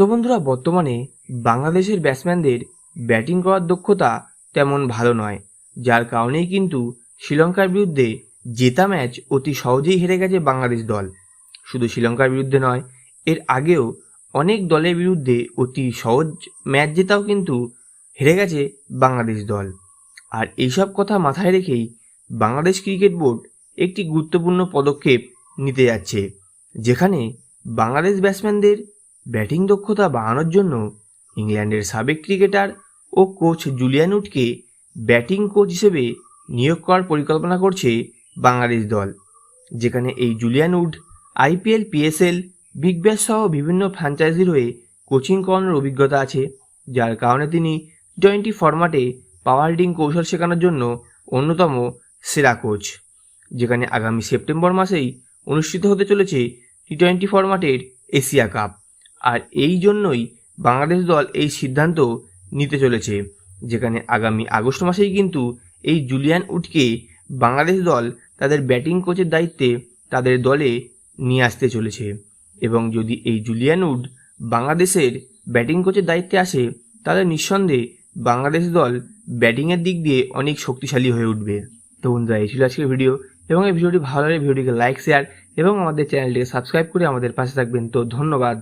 তো বন্ধুরা, বর্তমানে বাংলাদেশের ব্যাটসম্যানদের ব্যাটিং করার দক্ষতা তেমন ভালো নয়। যার কারণেই কিন্তু শ্রীলঙ্কার বিরুদ্ধে জেতা ম্যাচ অতি সহজেই হেরে গেছে বাংলাদেশ দল। শুধু শ্রীলঙ্কার বিরুদ্ধে নয়, এর আগেও অনেক দলের বিরুদ্ধে অতি সহজ ম্যাচ জেতাও কিন্তু হেরে গেছে বাংলাদেশ দল। আর এইসব কথা মাথায় রেখেই বাংলাদেশ ক্রিকেট বোর্ড একটি গুরুত্বপূর্ণ পদক্ষেপ নিতে যাচ্ছে, যেখানে বাংলাদেশ ব্যাটসম্যানদের ব্যাটিং দক্ষতা বাড়ানোর জন্য ইংল্যান্ডের সাবেক ক্রিকেটার ও কোচ জুলিয়ান উডকে ব্যাটিং কোচ হিসেবে নিয়োগ করার পরিকল্পনা করছে বাংলাদেশ দল, যেখানে এই Julian Wood IPL, PSL, Big Bash সহ বিভিন্ন ফ্র্যাঞ্চাইজির হয়ে কোচিং করানোর অভিজ্ঞতা আছে, যার কারণে তিনি টোয়েন্টি ফরম্যাটে পাওয়ার হিটিং কৌশল শেখানোর জন্য অন্যতম সেরা কোচ, যেখানে আগামী সেপ্টেম্বর মাসেই অনুষ্ঠিত হতে চলেছে টি টোয়েন্টি ফরম্যাটের এশিয়া কাপ। আর এই জন্যই বাংলাদেশ দল এই সিদ্ধান্ত নিতে চলেছে, যেখানে আগামী আগস্ট মাসেই কিন্তু এই জুলিয়ান উডকে বাংলাদেশ দল তাদের ব্যাটিং কোচের দায়িত্বে তাদের দলে নিয়ে আসতে চলেছে। এবং যদি এই জুলিয়ান উড বাংলাদেশের ব্যাটিং কোচের দায়িত্বে আসে, তাহলে নিঃসন্দেহে বাংলাদেশ দল ব্যাটিংয়ের দিক দিয়ে অনেক শক্তিশালী হয়ে উঠবে। তো বন্ধুরা, এই ছিল আজকের ভিডিও। এবং এই ভিডিওটি ভালো লাগলে ভিডিওটিকে লাইক, শেয়ার এবং আমাদের চ্যানেলটিকে সাবস্ক্রাইব করে আমাদের পাশে থাকবেন। তো ধন্যবাদ।